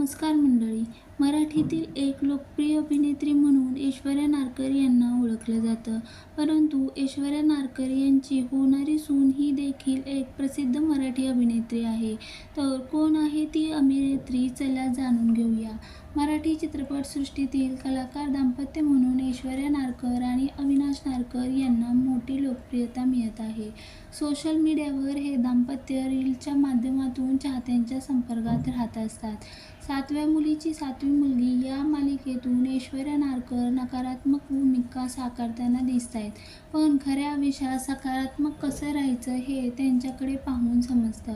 नमस्कार मंडळी. मराठीतील एक लोकप्रिय अभिनेत्री म्हणून ऐश्वर्या नारकर यांना ओळखलं जातं. परंतु ऐश्वर्या नारकर यांची होणारी सून ही देखील एक प्रसिद्ध मराठी अभिनेत्री आहे. तर कोण आहे ती अभिनेत्री चला जाणून घेऊया. मराठी चित्रपटसृष्टीतील कलाकार दाम्पत्य म्हणून ऐश्वर्या नारकर आणि अविनाश नारकर यांना मोठी लोकप्रियता मिळत आहे. सोशल मीडियावर हे दाम्पत्य रीलच्या माध्यमातून चाहत्यांच्या संपर्कात राहत असतात. सातव्या मुलीची सातवी मुलगी या मालिकेतून ऐश्वर्या नारकर नकारात्मक भूमिका साकारताना दिसत आहेत पण खऱ्या आयुष्यात सकारात्मक कसं राहायचं हे त्यांच्याकडे पाहून समजतं.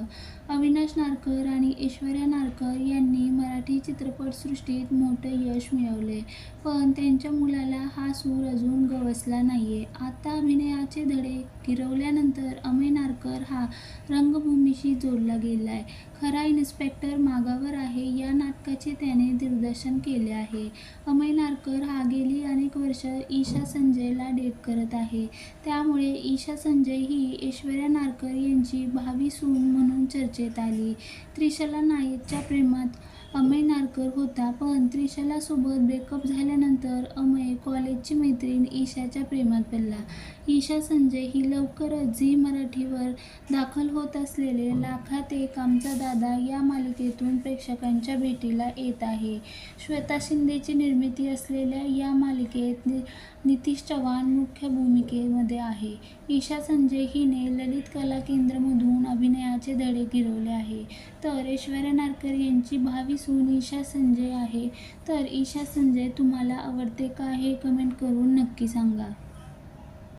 अविनाश नारकर आणि ऐश्वर्या नारकर यांनी मराठी चित्रपटसृष्टीत मोठं यश मिळवले पण त्यांच्या मुलाला हा सूर अजून गवसला नाहीये. आता अभिनयाचे धडे गिरवल्यानंतर अमय नारकर हा रंगभूमीशी जोडला गेलाय. खरा इन्स्पेक्टर मागावर आहे या नाटकाचे त्याने दिग्दर्शन केले आहे. अमय नारकर हा गेली अनेक वर्ष ईशा संजयला डेट करत आहे. त्यामुळे ईशा संजय ही ऐश्वर्या नारकर यांची भावी सून म्हणून चर्चेत आली. त्रिशला नायकच्या प्रेमात अमय नारकर होता पण त्रिशलासोबत ब्रेकअप झाल्यानंतर अमय कॉलेजची मैत्रीण ईशाच्या प्रेमात पडला. ईशा संजय ही लवकरच झी मराठीवर दाखल होत असलेले लाखात एक आमचा दादा या मालिकेतून प्रेक्षकांच्या भेटीला येत आहे. श्वेता शिंदेची निर्मिती असलेल्या या मालिकेत नि नितीश चव्हाण मुख्य भूमिकेमध्ये आहे. ईशा संजय हिने ललित कला केंद्रमधून अभिनयाचे धडे गिरवले आहे. तर ऐश्वर्या नारकर यांची भावी सून ईशा संजय आहे. तर ईशा संजय तुम्हाला आवडते का हे कमेंट करून नक्की सांगा.